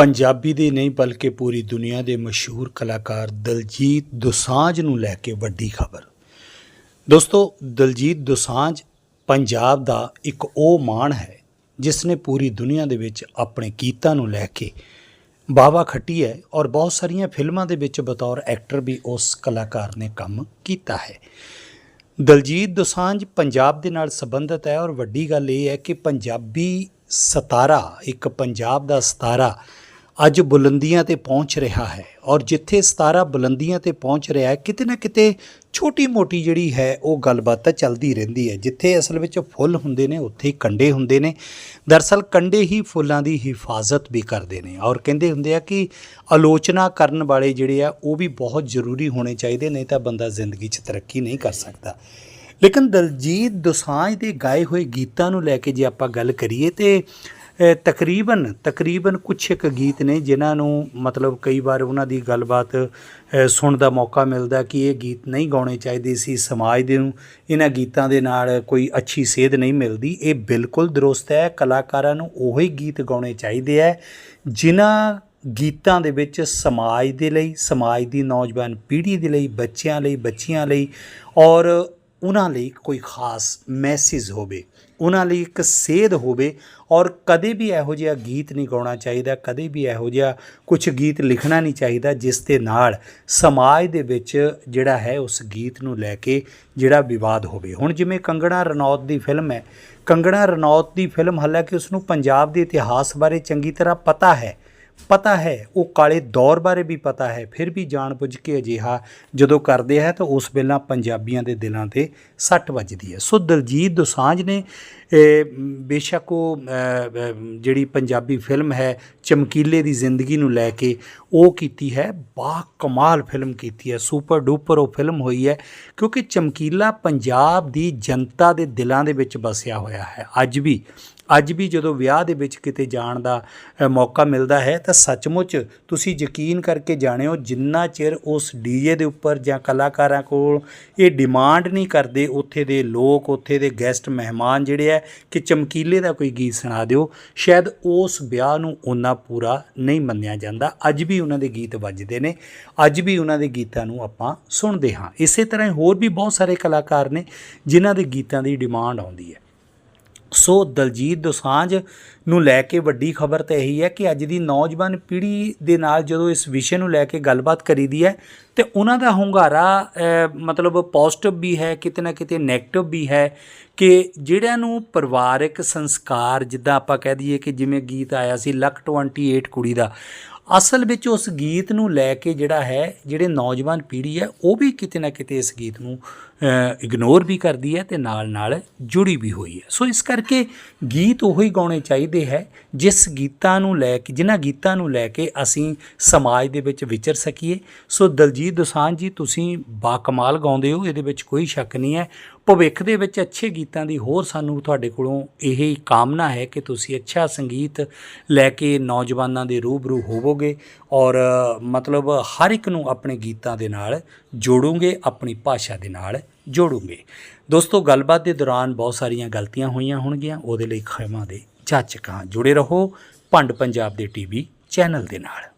ਪੰਜਾਬੀ ਦੇ ਨਹੀਂ ਬਲਕਿ ਪੂਰੀ ਦੁਨੀਆ ਦੇ ਮਸ਼ਹੂਰ ਕਲਾਕਾਰ ਦਲਜੀਤ ਦੋਸਾਂਝ ਨੂੰ ਲੈ ਕੇ ਵੱਡੀ ਖਬਰ। ਦੋਸਤੋ, ਦਲਜੀਤ ਦੋਸਾਂਝ ਪੰਜਾਬ ਦਾ ਇੱਕ ਉਹ ਮਾਣ ਹੈ, ਜਿਸ ਨੇ ਪੂਰੀ ਦੁਨੀਆ ਦੇ ਵਿੱਚ ਆਪਣੇ ਗੀਤਾਂ ਨੂੰ ਲੈ ਕੇ ਬਾਵਾ ਖੱਟੀ ਹੈ ਔਰ ਬਹੁਤ ਸਾਰੀਆਂ ਫਿਲਮਾਂ ਦੇ ਵਿੱਚ ਬਤੌਰ ਐਕਟਰ ਵੀ ਉਸ ਕਲਾਕਾਰ ਨੇ ਕੰਮ ਕੀਤਾ ਹੈ। ਦਲਜੀਤ ਦੋਸਾਂਝ ਪੰਜਾਬ ਦੇ ਨਾਲ ਸੰਬੰਧਿਤ ਹੈ ਔਰ ਵੱਡੀ ਗੱਲ ਇਹ ਹੈ ਕਿ ਪੰਜਾਬੀ ਸਤਾਰਾ, ਇੱਕ ਪੰਜਾਬ ਦਾ ਸਤਾਰਾ ਅੱਜ ਬੁਲੰਦੀਆਂ ਤੇ ਪਹੁੰਚ ਰਿਹਾ ਹੈ ਔਰ ਜਿੱਥੇ ਸਤਾਰਾ ਬੁਲੰਦੀਆਂ ਤੇ ਪਹੁੰਚ ਰਿਹਾ ਹੈ, ਕਿਤੇ ਨਾ ਕਿਤੇ ਛੋਟੀ ਮੋਟੀ ਜਿਹੜੀ ਹੈ, ਉਹ ਗੱਲਬਾਤ ਤਾਂ ਚੱਲਦੀ ਰਹਿੰਦੀ ਹੈ। ਜਿੱਥੇ ਅਸਲ ਵਿੱਚ ਫੁੱਲ ਹੁੰਦੇ ਨੇ, ਉੱਥੇ ਹੀ ਕੰਡੇ ਹੁੰਦੇ ਨੇ। ਦਰਸਲ ਕੰਡੇ ਹੀ ਫੁੱਲਾਂ ਦੀ ਹਿਫਾਜ਼ਤ ਵੀ ਕਰਦੇ ਨੇ ਔਰ ਕਹਿੰਦੇ ਹੁੰਦੇ ਆ ਕਿ ਆਲੋਚਨਾ ਕਰਨ ਵਾਲੇ ਜਿਹੜੇ ਆ, ਉਹ ਵੀ ਬਹੁਤ ਜ਼ਰੂਰੀ ਹੋਣੇ ਚਾਹੀਦੇ, ਨਹੀਂ ਤਾਂ ਬੰਦਾ ਜ਼ਿੰਦਗੀ 'ਚ ਤਰੱਕੀ ਨਹੀਂ ਕਰ ਸਕਦਾ। ਲੇਕਿਨ ਦਲਜੀਤ ਦੋਸਾਂਝ ਦੇ ਗਾਏ ਹੋਏ ਗੀਤਾਂ ਨੂੰ ਲੈ ਕੇ ਜੇ ਆਪਾਂ ਗੱਲ ਕਰੀਏ ਤੇ ਤਕਰੀਬਨ ਤਕਰੀਬਨ ਕੁਛ ਇੱਕ ਗੀਤ ਨੇ ਜਿਨ੍ਹਾਂ ਨੂੰ ਮਤਲਬ ਕਈ ਵਾਰ ਉਹਨਾਂ ਦੀ ਗੱਲਬਾਤ ਸੁਣਨ ਦਾ ਮੌਕਾ ਮਿਲਦਾ ਕਿ ਇਹ ਗੀਤ ਨਹੀਂ ਗਾਉਣੇ ਚਾਹੀਦੇ ਸੀ ਸਮਾਜ ਦੇ ਨੂੰ। ਇਹਨਾਂ ਗੀਤਾਂ ਦੇ ਨਾਲ ਕੋਈ ਅੱਛੀ ਸੇਧ ਨਹੀਂ ਮਿਲਦੀ। ਇਹ ਬਿਲਕੁਲ ਦਰੁਸਤ ਹੈ। ਕਲਾਕਾਰਾਂ ਨੂੰ ਉਹੀ ਗੀਤ ਗਾਉਣੇ ਚਾਹੀਦੇ ਹੈ, ਜਿਨ੍ਹਾਂ ਗੀਤਾਂ ਦੇ ਵਿੱਚ ਸਮਾਜ ਦੇ ਲਈ, ਸਮਾਜ ਦੀ ਨੌਜਵਾਨ ਪੀੜ੍ਹੀ ਦੇ ਲਈ, ਬੱਚਿਆਂ ਲਈ, ਬੱਚੀਆਂ ਲਈ ਔਰ ਉਹਨਾਂ ਲਈ ਕੋਈ ਖਾਸ ਮੈਸੇਜ ਹੋਵੇ, ਉਹਨਾਂ ਲਈ ਇੱਕ ਸੇਧ ਹੋਵੇ ਔਰ ਕਦੇ ਵੀ ਇਹੋ ਜਿਹਾ ਗੀਤ ਨਹੀਂ ਗਾਉਣਾ ਚਾਹੀਦਾ, ਕਦੇ ਵੀ ਇਹੋ ਜਿਹਾ ਕੁਝ ਗੀਤ ਲਿਖਣਾ ਨਹੀਂ ਚਾਹੀਦਾ ਜਿਸ ਦੇ ਨਾਲ ਸਮਾਜ ਦੇ ਵਿੱਚ ਜਿਹੜਾ ਹੈ ਉਸ ਗੀਤ ਨੂੰ ਲੈ ਕੇ ਜਿਹੜਾ ਵਿਵਾਦ ਹੋਵੇ। ਹੁਣ ਜਿਵੇਂ ਕੰਗਣਾ ਰਣੌਤ ਦੀ ਫਿਲਮ ਹੈ, ਕੰਗਣਾ ਰਣੌਤ ਦੀ ਫਿਲਮ ਹਾਲਾਂਕਿ ਉਸ ਨੂੰ ਪੰਜਾਬ ਦੇ ਇਤਿਹਾਸ ਬਾਰੇ ਚੰਗੀ ਤਰ੍ਹਾਂ ਪਤਾ ਹੈ ਪਤਾ ਹੈ, ਉਹ ਕਾਲੇ ਦੌਰ ਬਾਰੇ ਵੀ ਪਤਾ ਹੈ, ਫਿਰ ਵੀ ਜਾਣਬੁੱਝ ਕੇ ਅਜਿਹਾ ਜਦੋਂ ਕਰਦੇ ਹੈ ਤਾਂ ਉਸ ਵੇਲਾ ਪੰਜਾਬੀਆਂ ਦੇ ਦਿਲਾਂ ਤੇ ਸੱਟ ਵੱਜਦੀ ਹੈ। ਸੋ ਦਲਜੀਤ ਦੋਸਾਂਝ ਨੇ ਬੇਸ਼ੱਕ ਉਹ ਜਿਹੜੀ ਪੰਜਾਬੀ ਫਿਲਮ ਹੈ, ਚਮਕੀਲੇ ਦੀ ਜ਼ਿੰਦਗੀ ਨੂੰ ਲੈ ਕੇ ਉਹ ਕੀਤੀ ਹੈ ਬਾ ਕਮਾਲ ਫਿਲਮ ਕੀਤੀ ਹੈ, ਸੁਪਰ ਡੂਪਰ ਉਹ ਫਿਲਮ ਹੋਈ ਹੈ, ਕਿਉਂਕਿ ਚਮਕੀਲਾ ਪੰਜਾਬ ਦੀ ਜਨਤਾ ਦੇ ਦਿਲਾਂ ਦੇ ਵਿੱਚ ਵਸਿਆ ਹੋਇਆ ਹੈ। ਅੱਜ ਵੀ ਅੱਜ ਵੀ ਜਦੋਂ ਵਿਆਹ ਦੇ ਵਿੱਚ ਕਿਤੇ ਜਾਣ ਦਾ ਮੌਕਾ ਮਿਲਦਾ ਹੈ, ਤਾਂ ਸੱਚਮੁੱਚ ਤੁਸੀਂ ਯਕੀਨ ਕਰਕੇ ਜਾਣਿਓ, ਜਿੰਨਾ ਚਿਰ ਉਸ ਡੀਜੇ ਦੇ ਉੱਪਰ ਜਾਂ ਕਲਾਕਾਰਾਂ ਕੋਲ ਇਹ ਡਿਮਾਂਡ ਨਹੀਂ ਕਰਦੇ, ਉੱਥੇ ਦੇ ਲੋਕ, ਉੱਥੇ ਦੇ ਗੈਸਟ ਮਹਿਮਾਨ ਜਿਹੜੇ ਹੈ, ਕਿ ਚਮਕੀਲੇ ਦਾ ਕੋਈ ਗੀਤ ਸੁਣਾ ਦਿਓ, ਸ਼ਾਇਦ ਉਸ ਵਿਆਹ ਨੂੰ ਉਹਨਾਂ ਪੂਰਾ ਨਹੀਂ ਮੰਨਿਆ ਜਾਂਦਾ। ਅੱਜ ਵੀ ਉਹਨਾਂ ਦੇ ਗੀਤ ਵੱਜਦੇ ਨੇ, ਅੱਜ ਵੀ ਉਹਨਾਂ ਦੇ ਗੀਤਾਂ ਨੂੰ ਆਪਾਂ ਸੁਣਦੇ ਹਾਂ। ਇਸੇ ਤਰ੍ਹਾਂ ਹੀ ਹੋਰ ਵੀ ਬਹੁਤ ਸਾਰੇ ਕਲਾਕਾਰ ਨੇ, ਜਿਨ੍ਹਾਂ ਦੇ ਗੀਤਾਂ ਦੀ ਡਿਮਾਂਡ ਆਉਂਦੀ ਹੈ। ਸੋ ਦਲਜੀਤ ਦੋਸਾਂਝ ਨੂੰ ਲੈ ਕੇ ਵੱਡੀ ਖਬਰ ਤਾਂ ਇਹੀ ਹੈ ਕਿ ਅੱਜ ਦੀ ਨੌਜਵਾਨ ਪੀੜ੍ਹੀ ਦੇ ਨਾਲ ਜਦੋਂ ਇਸ ਵਿਸ਼ੇ ਨੂੰ ਲੈ ਕੇ ਗੱਲਬਾਤ ਕਰੀਦੀ ਹੈ, ਤੇ ਉਹਨਾਂ ਦਾ ਹੁੰਗਾਰਾ ਮਤਲਬ ਪੋਜ਼ਿਟਿਵ ਵੀ ਹੈ, ਕਿਤੇ ਨਾ ਕਿਤੇ ਨੈਗੇਟਿਵ ਵੀ ਹੈ ਕਿ ਜਿਹੜਿਆਂ ਨੂੰ ਪਰਿਵਾਰਕ ਸੰਸਕਾਰ, ਜਿੱਦਾਂ ਆਪਾਂ ਕਹਿ ਦਈਏ ਕਿ ਜਿਵੇਂ ਗੀਤ ਆਇਆ ਸੀ, ਲੱਕ 28 ਕੁੜੀ ਦਾ ਅਸਲ ਵਿੱਚ ਉਸ ਗੀਤ ਨੂੰ ਲੈ ਕੇ ਜਿਹੜਾ ਹੈ, ਜਿਹੜੇ ਨੌਜਵਾਨ ਪੀੜ੍ਹੀ ਹੈ, ਉਹ ਵੀ ਕਿਤੇ ਨਾ ਕਿਤੇ ਇਸ ਗੀਤ ਨੂੰ ਇਗਨੋਰ ਵੀ ਕਰਦੀ ਹੈ ਤੇ ਨਾਲ ਨਾਲ ਜੁੜੀ ਵੀ ਹੋਈ ਹੈ। ਸੋ ਇਸ ਕਰਕੇ ਗੀਤ ਉਹੀ ਗਾਉਣੇ ਚਾਹੀਦੇ ਹੈ, ਜਿਸ ਗੀਤਾਂ ਨੂੰ ਲੈ ਕੇ, ਜਿਨ੍ਹਾਂ ਗੀਤਾਂ ਨੂੰ ਲੈ ਕੇ ਅਸੀਂ ਸਮਾਜ ਦੇ ਵਿੱਚ ਵਿਚਰ ਸਕੀਏ। ਸੋ ਦਲਜੀਤ ਦੋਸਾਂਝ ਜੀ, ਤੁਸੀਂ ਬਾਕਮਾਲ ਗਾਉਂਦੇ ਹੋ, ਇਹਦੇ ਵਿੱਚ ਕੋਈ ਸ਼ੱਕ ਨਹੀਂ ਹੈ। ਭਵਿੱਖ ਦੇ ਵਿੱਚ ਅੱਛੇ ਗੀਤਾਂ ਦੀ ਹੋਰ ਸਾਨੂੰ ਤੁਹਾਡੇ ਕੋਲੋਂ ਇਹ ਹੀ ਕਾਮਨਾ ਹੈ ਕਿ ਤੁਸੀਂ ਅੱਛਾ ਸੰਗੀਤ ਲੈ ਕੇ ਨੌਜਵਾਨਾਂ ਦੇ ਰੂਬਰੂ ਹੋਵੋਗੇ ਔਰ, ਮਤਲਬ ਹਰ ਇੱਕ ਨੂੰ ਆਪਣੇ ਗੀਤਾਂ ਦੇ ਨਾਲ ਜੋੜੋਗੇ, ਆਪਣੀ ਭਾਸ਼ਾ ਦੇ ਨਾਲ ਜੋੜੋਗੇ। ਦੋਸਤੋ, ਗੱਲਬਾਤ ਦੇ ਦੌਰਾਨ ਬਹੁਤ ਸਾਰੀਆਂ ਗਲਤੀਆਂ ਹੋਈਆਂ ਹੋਣਗੀਆਂ, ਉਹਦੇ ਲਈ ਖਿਮਾ ਦੇ ਜਾਚਕਾਂ ਜੁੜੇ ਰਹੋ ਭੰਡ ਪੰਜਾਬ ਦੇ ਟੀਵੀ ਚੈਨਲ ਦੇ ਨਾਲ।